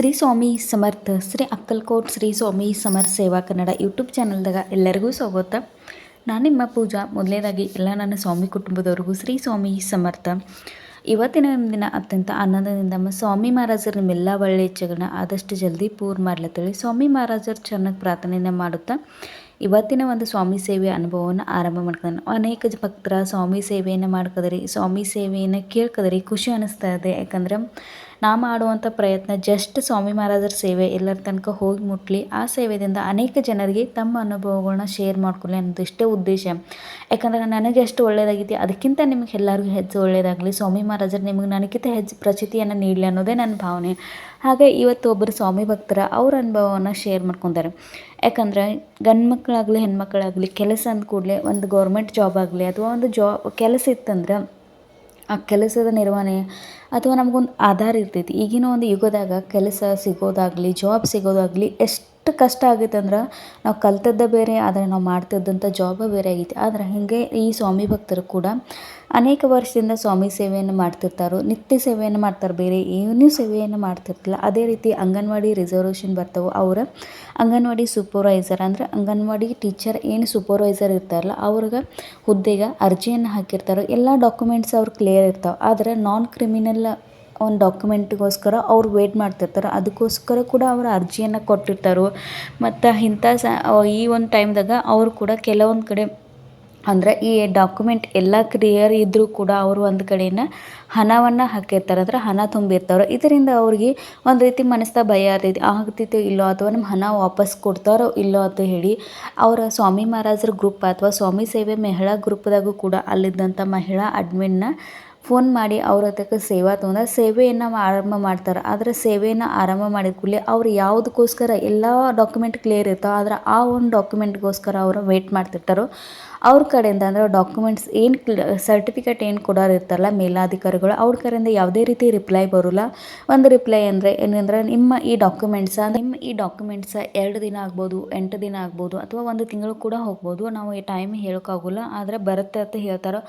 ಶ್ರೀ ಸ್ವಾಮಿ ಸಮರ್ಥ, ಶ್ರೀ ಅಕ್ಕಲ್ಕೋಟ್ ಶ್ರೀ ಸ್ವಾಮಿ ಸಮರ್ಥ ಸೇವಾ ಕನ್ನಡ ಯೂಟ್ಯೂಬ್ ಚಾನಲ್ದಾಗ ಎಲ್ಲರಿಗೂ ಸ್ವಾಗತ. ನಾನು ನಿಮ್ಮ ಪೂಜಾ ಮೊದಲನೇದಾಗಿ ಎಲ್ಲ ನನ್ನ ಸ್ವಾಮಿ ಕುಟುಂಬದವ್ರಿಗೂ ಶ್ರೀ ಸ್ವಾಮಿ ಸಮರ್ಥ. ಇವತ್ತಿನ ದಿನ ಅತ್ಯಂತ ಆನಂದದಿಂದ ನಮ್ಮ ಸ್ವಾಮಿ ಮಹಾರಾಜರ ನಿಮ್ಮೆಲ್ಲ ಒಳ್ಳೆಯ ಇಚ್ಛೆಗಳನ್ನ ಆದಷ್ಟು ಜಲ್ದಿ ಪೂರ್ ಮಾಡ್ಲತ್ತೇಳಿ. ಸ್ವಾಮಿ ಮಹಾರಾಜರು ಚೆನ್ನಾಗಿ ಪ್ರಾರ್ಥನೆಯನ್ನು ಮಾಡುತ್ತಾ ಇವತ್ತಿನ ಒಂದು ಸ್ವಾಮಿ ಸೇವೆ ಅನುಭವವನ್ನು ಆರಂಭ ಮಾಡ್ಕೊಂಡು ಅನೇಕ ಭಕ್ತರ ಸ್ವಾಮಿ ಸೇವೆಯನ್ನು ಮಾಡ್ಕೋದ್ರಿ, ಸ್ವಾಮಿ ಸೇವೆಯನ್ನು ಕೇಳ್ಕೋದ್ರಿ, ಖುಷಿ ಅನ್ನಿಸ್ತಾ ಇದೆ. ಯಾಕಂದ್ರೆ ನಾ ಮಾಡುವಂಥ ಪ್ರಯತ್ನ ಜಸ್ಟ್ ಸ್ವಾಮಿ ಮಹಾರಾಜರ ಸೇವೆ, ಎಲ್ಲರ ತನಕ ಹೋಗಿ ಮುಟ್ಲಿ, ಆ ಸೇವೆಯಿಂದ ಅನೇಕ ಜನರಿಗೆ ತಮ್ಮ ಅನುಭವಗಳನ್ನ ಶೇರ್ ಮಾಡ್ಕೊಳ್ಳಿ ಅನ್ನೋದು ಇಷ್ಟೇ ಉದ್ದೇಶ. ಯಾಕಂದ್ರೆ ನನಗೆ ಎಷ್ಟು ಒಳ್ಳೆಯದಾಗಿದೆ ಅದಕ್ಕಿಂತ ನಿಮಗೆ ಎಲ್ಲರಿಗೂ ಹೆಚ್ಚು ಒಳ್ಳೆಯದಾಗಲಿ ಸ್ವಾಮಿ ಮಹಾರಾಜರು ನಿಮಗೆ ನನಗಿಂತ ಹೆಚ್ಚು ಪ್ರಚಿತಿಯನ್ನು ನೀಡಲಿ ಅನ್ನೋದೇ ನನ್ನ ಭಾವನೆ. ಹಾಗೆ ಇವತ್ತು ಒಬ್ಬರು ಸ್ವಾಮಿ ಭಕ್ತರ ಅವ್ರ ಅನುಭವವನ್ನು ಶೇರ್ ಮಾಡ್ಕೊತಾರೆ ಯಾಕಂದ್ರೆ ಗಂಡು ಮಕ್ಕಳಾಗಲಿ ಹೆಣ್ಮಕ್ಳಾಗಲಿ ಕೆಲಸ ಅಂದ ಕೂಡಲೇ ಒಂದು ಗೌರ್ಮೆಂಟ್ ಜಾಬ್ ಆಗಲಿ ಅಥವಾ ಒಂದು ಜಾಬ್ ಕೆಲಸ ಇತ್ತಂದ್ರೆ ಆ ಕೆಲಸದ ನಿರ್ವಹಣೆ ಅಥವಾ ನಮಗೊಂದು ಆಧಾರ ಇರ್ತೈತಿ. ಈಗಿನ ಒಂದು ಯುಗದಾಗ ಕೆಲಸ ಸಿಗೋದಾಗಲಿ ಜಾಬ್ ಸಿಗೋದಾಗಲಿ ಎಷ್ಟು ಕಷ್ಟ ಆಗೈತೆ ಅಂದ್ರೆ ನಾವು ಕಲ್ತದ್ದೇ ಬೇರೆ, ಆದರೆ ನಾವು ಮಾಡ್ತಿದ್ದಂಥ ಜಾಬೇ ಬೇರೆ ಆಗೈತಿ. ಆದ್ರೆ ಹೀಗೆ ಈ ಸ್ವಾಮಿ ಭಕ್ತರು ಕೂಡ ಅನೇಕ ವರ್ಷದಿಂದ ಸ್ವಾಮಿ ಸೇವೆಯನ್ನು ಮಾಡ್ತಿರ್ತಾರೆ, ನಿತ್ಯ ಸೇವೆಯನ್ನು ಮಾಡ್ತಾರೆ, ಬೇರೆ ಏನೂ ಸೇವೆಯನ್ನು ಮಾಡ್ತಿರ್ತಿಲ್ಲ. ಅದೇ ರೀತಿ ಅಂಗನವಾಡಿ ರಿಸರ್ವೇಷನ್ ಬರ್ತವೆ. ಅವರ ಅಂಗನವಾಡಿ ಸೂಪರ್ವೈಸರ್ ಅಂದರೆ ಅಂಗನವಾಡಿ ಟೀಚರ್ ಏನು ಸೂಪರ್ವೈಸರ್ ಇರ್ತಾರಲ್ಲ, ಅವ್ರಿಗೆ ಹುದ್ದೆಗೆ ಅರ್ಜಿಯನ್ನು ಹಾಕಿರ್ತಾರೆ. ಎಲ್ಲ ಡಾಕ್ಯುಮೆಂಟ್ಸ್ ಅವ್ರು ಕ್ಲಿಯರ್ ಇರ್ತಾವೆ. ಆದರೆ ನಾನ್ ಕ್ರಿಮಿನಲ್ ಒಂದು ಡಾಕ್ಯುಮೆಂಟಿಗೋಸ್ಕರ ಅವ್ರು ವೇಟ್ ಮಾಡ್ತಿರ್ತಾರೆ. ಅದಕ್ಕೋಸ್ಕರ ಕೂಡ ಅವ್ರು ಅರ್ಜಿಯನ್ನು ಕೊಟ್ಟಿರ್ತಾರೆ. ಮತ್ತು ಇಂಥ ಸ ಈ ಒಂದು ಟೈಮ್ದಾಗ ಅವರು ಕೂಡ ಕೆಲವೊಂದು ಕಡೆ ಅಂದರೆ ಈ ಡಾಕ್ಯುಮೆಂಟ್ ಎಲ್ಲ ಕ್ಲಿಯರ್ ಇದ್ದರೂ ಕೂಡ ಅವರು ಒಂದು ಕಡೆನ ಹಣವನ್ನು ಹಾಕಿರ್ತಾರೆ. ಅಂದ್ರೆ ಹಣ ತುಂಬಿರ್ತಾರೆ ಇದರಿಂದ ಅವ್ರಿಗೆ ಒಂದು ರೀತಿ ಮನಸ್ಸಾಗ ಭಯ ಆಗ್ತೈತಿ. ಆಗ್ತೈತೋ ಇಲ್ಲೋ ಅಥವಾ ನಮ್ಮ ಹಣ ವಾಪಸ್ ಕೊಡ್ತಾರೋ ಇಲ್ಲೋ ಅಂತ ಹೇಳಿ ಅವರ ಸ್ವಾಮಿ ಮಹಾರಾಜರ ಗ್ರೂಪ್ ಅಥವಾ ಸ್ವಾಮಿ ಸೇವೆ ಮಹಿಳಾ ಗ್ರೂಪ್ದಾಗೂ ಕೂಡ ಅಲ್ಲಿದ್ದಂಥ ಮಹಿಳಾ ಅಡ್ಮಿನ್ನ ಫೋನ್ ಮಾಡಿ ಅವ್ರ ಹತ್ರಕ್ಕೆ ಸೇವಾ ತೊಗೊಂಡು ಸೇವೆಯನ್ನು ಆರಂಭ ಮಾಡ್ತಾರೆ. ಆದರೆ ಸೇವೆಯನ್ನು ಆರಂಭ ಮಾಡಿದ ಕೂಡಲೇ ಅವ್ರು ಯಾವುದಕ್ಕೋಸ್ಕರ ಎಲ್ಲ ಡಾಕ್ಯುಮೆಂಟ್ ಕ್ಲಿಯರ್ ಇರ್ತಾವೆ ಆದ್ರೆ ಆ ಒಂದು ಡಾಕ್ಯುಮೆಂಟ್ಗೋಸ್ಕರ ಅವರು ವೇಟ್ ಮಾಡ್ತಿರ್ತಾರೋ, ಅವ್ರ ಕಡೆಯಿಂದ ಅಂದರೆ ಡಾಕ್ಯುಮೆಂಟ್ಸ್ ಏನು ಸರ್ಟಿಫಿಕೇಟ್ ಏನು ಕೊಡೋರು ಇರ್ತಾರಲ್ಲ ಮೇಲಾಧಿಕಾರಿಗಳು, ಅವ್ರ ಕಡೆಯಿಂದ ಯಾವುದೇ ರೀತಿ ರಿಪ್ಲೈ ಬರೋಲ್ಲ. ಒಂದು ರಿಪ್ಲೈ ಅಂದರೆ ಏನಂದ್ರೆ ನಿಮ್ಮ ಈ ಡಾಕ್ಯುಮೆಂಟ್ಸ ನಿಮ್ಮ ಈ ಡಾಕ್ಯುಮೆಂಟ್ಸ ಎರಡು ದಿನ ಆಗ್ಬೋದು, ಎಂಟು ದಿನ ಆಗ್ಬೋದು ಅಥವಾ ಒಂದು ತಿಂಗಳು ಕೂಡ ಹೋಗ್ಬೋದು. ನಾವು ಈ ಟೈಮ್ ಹೇಳೋಕ್ಕಾಗೋಲ್ಲ. ಆದರೆ ಬರುತ್ತೆ ಅಂತ ಹೇಳ್ತಾರೋ.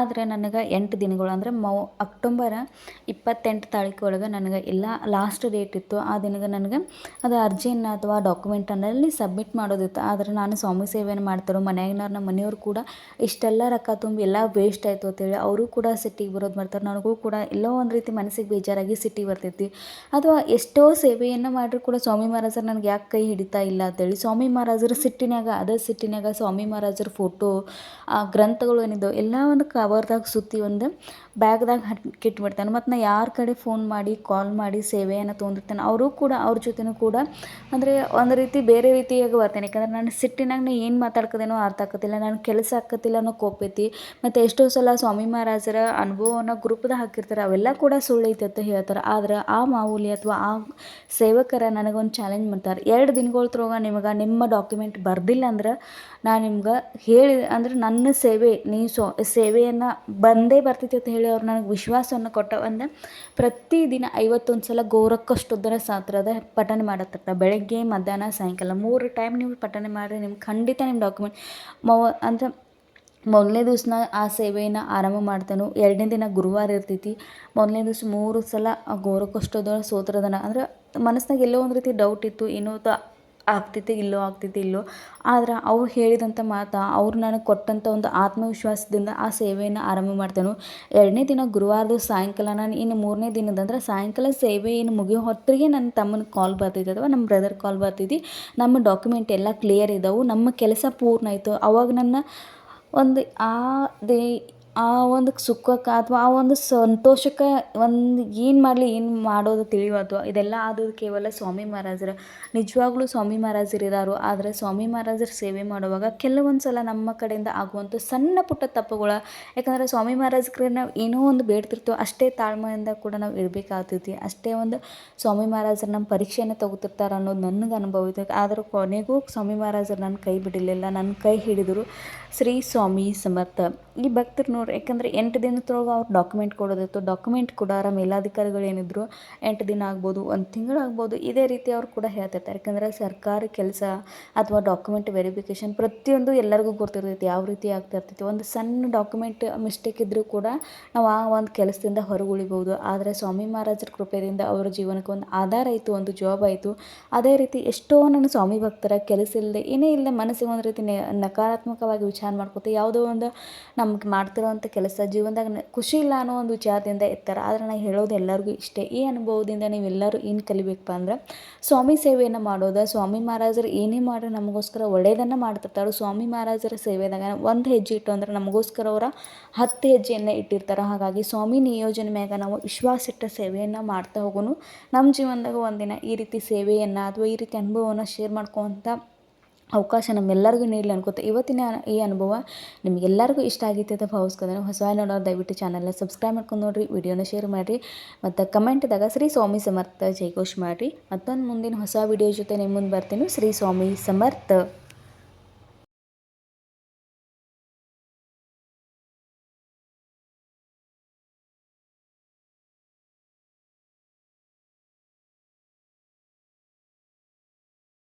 ಆದರೆ ನನಗೆ ಎಂಟು ದಿನಗಳು ಅಂದರೆ ಮೌ, ಅಕ್ಟೋಬರ ಇಪ್ಪತ್ತೆಂಟು ತಾರೀಕು ಒಳಗೆ ನನಗೆ ಎಲ್ಲ ಲಾಸ್ಟ್ ಡೇಟ್ ಇತ್ತು. ಆ ದಿನಗೆ ನನಗೆ ಅದು ಅರ್ಜಿಯನ್ನು ಅಥವಾ ಡಾಕ್ಯುಮೆಂಟನ್ನಲ್ಲಿ ಸಬ್ಮಿಟ್ ಮಾಡೋದಿತ್ತು. ಆದರೆ ನಾನು ಸ್ವಾಮಿ ಸೇವೆಯನ್ನು ಮಾಡ್ತಾರೋ ಮನ್ಯಾಗಿನವ್ರು, ನಮ್ಮ ಮನೆಯವರು ಕೂಡ ಇಷ್ಟೆಲ್ಲ ರೊಕ್ಕ ತುಂಬಿ ಎಲ್ಲ ವೇಸ್ಟ್ ಆಯಿತು ಅಂತೇಳಿ ಅವರು ಕೂಡ ಸಿಟ್ಟಿಗೆ ಬರೋದು ಮಾಡ್ತಾರೆ ನನಗೂ ಕೂಡ ಎಲ್ಲೋ ಒಂದು ರೀತಿ ಮನಸ್ಸಿಗೆ ಬೇಜಾರಾಗಿ ಸಿಟ್ಟಿಗೆ ಬರ್ತೈತಿ ಅಥವಾ ಎಷ್ಟೋ ಸೇವೆಯನ್ನು ಮಾಡಿದ್ರು ಕೂಡ ಸ್ವಾಮಿ ಮಹಾರಾಜರು ನನಗೆ ಯಾಕೆ ಕೈ ಹಿಡಿತಾ ಇಲ್ಲ ಅಂತೇಳಿ ಸ್ವಾಮಿ ಮಹಾರಾಜರ ಸಿಟ್ಟಿನಾಗ ಅದೇ ಸಿಟ್ಟಿನಾಗ ಸ್ವಾಮಿ ಮಹಾರಾಜರ ಫೋಟೋ ಆ ಗ್ರಂಥಗಳು ಏನಿದ್ದವು ಎಲ್ಲ ಒಂದು ಕವರ್ದಾಗ ಸುತ್ತಿ ಒಂದು ಬ್ಯಾಗ್ದಾಗ ಹಾಕಿಟ್ಬಿಡ್ತಾನೆ ಮತ್ತು ನಾ ಯಾರ ಕಡೆ ಫೋನ್ ಮಾಡಿ, ಕಾಲ್ ಮಾಡಿ ಸೇವೆಯನ್ನು ತೊಗೊಂಡಿರ್ತಾನೆ ಅವರು ಕೂಡ, ಅವ್ರ ಜೊತೆನೂ ಕೂಡ ಅಂದರೆ ಒಂದು ರೀತಿ ಬೇರೆ ರೀತಿಯಾಗಿ ಬರ್ತೇನೆ. ಯಾಕಂದ್ರೆ ನಾನು ಸಿಟ್ಟಿನಾಗ ನಾ ಏನು ಮಾತಾಡ್ಕೋದೇನೋ ಅರ್ಥ ಆಕತ್ತಿಲ್ಲ ನಾನು ಕೆಲಸ ಹಾಕತಿಲ್ಲ ಅನ್ನೋ ಕೋಪೈತಿ ಮತ್ತು ಎಷ್ಟೋ ಸಲ ಸ್ವಾಮಿ ಮಹಾರಾಜರ ಅನುಭವವನ್ನು ಗ್ರೂಪ್ದಾಗ ಹಾಕಿರ್ತಾರೆ, ಅವೆಲ್ಲ ಕೂಡ ಸುಳ್ಳೈತೆ ಅಂತ ಹೇಳ್ತಾರೆ. ಆದ್ರೆ ಆ ಮಾಮೂಲಿ ಅಥವಾ ಆ ಸೇವಕರ ನನಗೊಂದು ಚಾಲೆಂಜ್ ಮಾಡ್ತಾರೆ. ಎರಡು ದಿನಗಳ ನಿಮಗೆ ನಿಮ್ಮ ಡಾಕ್ಯುಮೆಂಟ್ ಬರ್ದಿಲ್ಲ ಅಂದ್ರೆ ನಾನು ನಿಮ್ಗೆ ಹೇಳಿ, ಅಂದ್ರೆ ನನ್ನ ಸೇವೆ, ನೀ ಸೊ, ಸೇವೆಯನ್ನು ಬಂದೇ ಬರ್ತೈತಿ ಅಂತ ಹೇಳಿ ಅವ್ರು ನನಗೆ ವಿಶ್ವಾಸವನ್ನು ಕೊಟ್ಟ ಒಂದು ಪ್ರತಿದಿನ ಐವತ್ತೊಂದು ಸಲ ಗೋರಕ್ಕಷ್ಟುದ್ದರ ಸಾತ್ರದ ಪಠನೆ ಮಾಡತ್ತಿರ್ತ ಬೆಳಗ್ಗೆ, ಮಧ್ಯಾಹ್ನ, ಸಾಯಂಕಾಲ ಮೂರು ಟೈಮ್ ನೀವು ಪಠನೆ ಮಾಡಿರಿ ನಿಮ್ಗೆ ಖಂಡಿತ ನಿಮ್ಮ ಡಾಕ್ಯುಮೆಂಟ್ ಮವ ಅಂದರೆ ಮೊದಲನೇ ದಿವ್ಸನ ಆ ಸೇವೆಯನ್ನು ಆರಂಭ ಮಾಡ್ತಾನೋ. ಎರಡನೇ ದಿನ ಗುರುವಾರ ಇರ್ತೈತಿ. ಮೊದಲನೇ ದಿವ್ಸ ಮೂರು ಸಲ ಗೋರಕ್ಕಷ್ಟೋದರ ಸೋತ್ರದನ. ಅಂದರೆ ಮನಸ್ಸಿನಾಗ ಎಲ್ಲೋ ಒಂದು ರೀತಿ ಡೌಟ್ ಇತ್ತು. ಏನೋ ತ ಆಗ್ತೈತೆ ಇಲ್ಲೋ ಆಗ್ತೈತೆ ಇಲ್ಲೋ. ಆದ್ರೆ ಅವ್ರು ಹೇಳಿದಂಥ ಮಾತು, ಅವ್ರು ನನಗೆ ಕೊಟ್ಟಂಥ ಒಂದು ಆತ್ಮವಿಶ್ವಾಸದಿಂದ ಆ ಸೇವೆಯನ್ನು ಆರಂಭ ಮಾಡ್ತೇನೆ. ಎರಡನೇ ದಿನ ಗುರುವಾರದ ಸಾಯಂಕಾಲ, ನಾನು ಇನ್ನು ಮೂರನೇ ದಿನದಂದ್ರೆ ಸಾಯಂಕಾಲ ಸೇವೆ ಏನು ಮುಗಿಯೋ ಹೊತ್ತಿಗೆ ನನ್ನ ತಮ್ಮನ ಕಾಲ್ ಬರ್ತೈತೆ ಅಥವಾ ನಮ್ಮ ಬ್ರದರ್ ಕಾಲ್ ಬರ್ತೈತಿ ನಮ್ಮ ಡಾಕ್ಯುಮೆಂಟ್ ಎಲ್ಲ ಕ್ಲಿಯರ್ ಇದ್ದಾವೆ ನಮ್ಮ ಕೆಲಸ ಪೂರ್ಣ ಆಯಿತು. ಅವಾಗ ನನ್ನ ಒಂದು ಆ ದೇ ಆ ಒಂದು ಸುಖಕ್ಕೆ ಅಥವಾ ಆ ಒಂದು ಸಂತೋಷಕ್ಕೆ ಒಂದು ಏನು ಮಾಡಲಿ, ಏನು ಮಾಡೋದು ತಿಳಿಯೋದು ಇದೆಲ್ಲ ಆದದ್ದು ಕೇವಲ ಸ್ವಾಮಿ ಮಹಾರಾಜರ. ನಿಜವಾಗ್ಲೂ ಸ್ವಾಮಿ ಮಹಾರಾಜರು ಇದ್ದಾರೋ ಆದರೆ ಸ್ವಾಮಿ ಮಹಾರಾಜರ ಸೇವೆ ಮಾಡುವಾಗ ಕೆಲವೊಂದು ಸಲ ನಮ್ಮ ಕಡೆಯಿಂದ ಆಗುವಂಥ ಸಣ್ಣ ಪುಟ್ಟ ತಪ್ಪುಗಳು, ಯಾಕಂದರೆ ಸ್ವಾಮಿ ಮಹಾರಾಜರಿಗೆ ನಾವು ಏನೋ ಒಂದು ಬೇಡ್ತಿರ್ತೀವೋ ಅಷ್ಟೇ ತಾಳ್ಮೆಯಿಂದ ಕೂಡ ನಾವು ಇರಬೇಕಾಗ್ತೈತಿ. ಅಷ್ಟೇ ಒಂದು ಸ್ವಾಮಿ ಮಹಾರಾಜರು ನಮ್ಮ ಪರೀಕ್ಷೆಯನ್ನು ತಗೋತಿರ್ತಾರೆ ಅನ್ನೋದು ನನಗೆ ಅನುಭವ ಇದೆ ಆದರೂ ಕೊನೆಗೂ ಸ್ವಾಮಿ ಮಹಾರಾಜರು ನನ್ನ ಕೈ ಬಿಡಲಿಲ್ಲ ನನ್ನ ಕೈ ಹಿಡಿದರು. ಶ್ರೀ ಸ್ವಾಮಿ ಸಮರ್ಥ. ಈ ಭಕ್ತರು ನೋಡ್ರಿ. ಯಾಕಂದ್ರೆ ಎಂಟು ದಿನದೊಳಗೆ ಅವ್ರು ಡಾಕ್ಯುಮೆಂಟ್ ಕೊಡೋದಿತ್ತು ಡಾಕ್ಯುಮೆಂಟ್ ಕೊಡಾರ ಮೇಲಾಧಿಕಾರಿಗಳು ಏನಿದ್ರು, ಎಂಟು ದಿನ ಆಗ್ಬೋದು, ಒಂದು ತಿಂಗಳು ಆಗ್ಬೋದು, ಇದೇ ರೀತಿ ಅವ್ರು ಕೂಡ ಹೇಳ್ತಿರ್ತಾರೆ. ಯಾಕಂದ್ರೆ ಸರ್ಕಾರಿ ಕೆಲಸ ಅಥವಾ ಡಾಕ್ಯುಮೆಂಟ್ ವೆರಿಫಿಕೇಷನ್ ಪ್ರತಿಯೊಂದು ಎಲ್ಲರಿಗೂ ಗೊತ್ತಿರ್ತೈತಿ, ಯಾವ ರೀತಿ ಆಗ್ತಾ ಇರ್ತೈತಿ ಒಂದು ಸಣ್ಣ ಡಾಕ್ಯುಮೆಂಟ್ ಮಿಸ್ಟೇಕ್ ಇದ್ದರೂ ಕೂಡ ನಾವು ಆ ಒಂದು ಕೆಲಸದಿಂದ ಹೊರಗುಳಿಬೋದು. ಆದರೆ ಸ್ವಾಮಿ ಮಹಾರಾಜರ ಕೃಪೆಯಿಂದ ಅವರ ಜೀವನಕ್ಕೆ ಒಂದು ಆಧಾರ ಆಯಿತು, ಒಂದು ಜಾಬ್ ಆಯಿತು. ಅದೇ ರೀತಿ ಎಷ್ಟೋ ನನ್ನ ಸ್ವಾಮಿ ಭಕ್ತರ ಕೆಲಸ ಇಲ್ಲದೆ ಏನೇ ಇಲ್ಲದೆ ಮನಸ್ಸಿಗೆ ಒಂದು ರೀತಿ ನಕಾರಾತ್ಮಕವಾಗಿ ವಿಚಾರ ಮಾಡ್ಕೊತ, ಯಾವುದೋ ಒಂದು ನಮ್ಗೆ ಮಾಡ್ತಿರೋವಂಥ ಕೆಲಸ ಜೀವನದಾಗ ಖುಷಿ ಇಲ್ಲ ಅನ್ನೋ ಒಂದು ವಿಚಾರದಿಂದ ಇರ್ತಾರೆ ಆದರೆ ನಾನು ಹೇಳೋದು ಎಲ್ಲರಿಗೂ ಇಷ್ಟೇ. ಈ ಅನುಭವದಿಂದ ನೀವೆಲ್ಲರೂ ಏನು ಕಲಿಬೇಕಪ್ಪ ಅಂದ್ರೆ ಸ್ವಾಮಿ ಸೇವೆಯನ್ನು ಮಾಡೋದು, ಸ್ವಾಮಿ ಮಹಾರಾಜರು ಏನೇ ಮಾಡಿ ನಮಗೋಸ್ಕರ ಒಳ್ಳೆಯದನ್ನು ಮಾಡ್ತಿರ್ತಾರೆ, ಸ್ವಾಮಿ ಮಹಾರಾಜರ ಸೇವೆದಾಗ ಒಂದು ಹೆಜ್ಜೆ ಇಟ್ಟು ಅಂದ್ರೆ ನಮಗೋಸ್ಕರ ಅವರ ಹತ್ತು ಹೆಜ್ಜೆಯನ್ನು ಇಟ್ಟಿರ್ತಾರೆ. ಹಾಗಾಗಿ ಸ್ವಾಮಿ ನಿಯೋಜನೆ ಮ್ಯಾಗ ನಾವು ವಿಶ್ವಾಸಿಟ್ಟ ಸೇವೆಯನ್ನು ಮಾಡ್ತಾ ಹೋಗೋನು. ನಮ್ಮ ಜೀವನದಾಗ ಒಂದಿನ ಈ ರೀತಿ ಸೇವೆಯನ್ನು ಅಥವಾ ಈ ರೀತಿ ಅನುಭವವನ್ನು ಶೇರ್ ಮಾಡ್ಕೊತ ಅವಕಾಶ ನಮ್ಮೆಲ್ಲರಿಗೂ ನೀಡಲಿ ಅನ್ಕೋತ, ಇವತ್ತಿನ ಈ ಅನುಭವ ನಿಮಗೆಲ್ಲರಿಗೂ ಇಷ್ಟ ಆಗಿತ್ತು ಅಂತ ಭಾವಿಸ್ಕೊಂಡ್ರೆ ಹೊಸ ನೋಡೋರು ದಯವಿಟ್ಟು ಚಾನಲ್ನ ಸಬ್ಸ್ಕ್ರೈಬ್ ಮಾಡ್ಕೊಂಡು ನೋಡಿರಿ ವಿಡಿಯೋನ ಶೇರ್ ಮಾಡಿರಿ, ಮತ್ತು ಕಮೆಂಟ್ದಾಗ ಶ್ರೀ ಸ್ವಾಮಿ ಸಮರ್ಥ ಜೈಘೋಷ್ ಮಾಡಿರಿ. ಮತ್ತೊಂದು ಮುಂದಿನ ಹೊಸ ವಿಡಿಯೋ ಜೊತೆ ನಿಮ್ಮ ಮುಂದೆ ಬರ್ತೀನಿ. ಶ್ರೀ ಸ್ವಾಮಿ ಸಮರ್ಥ.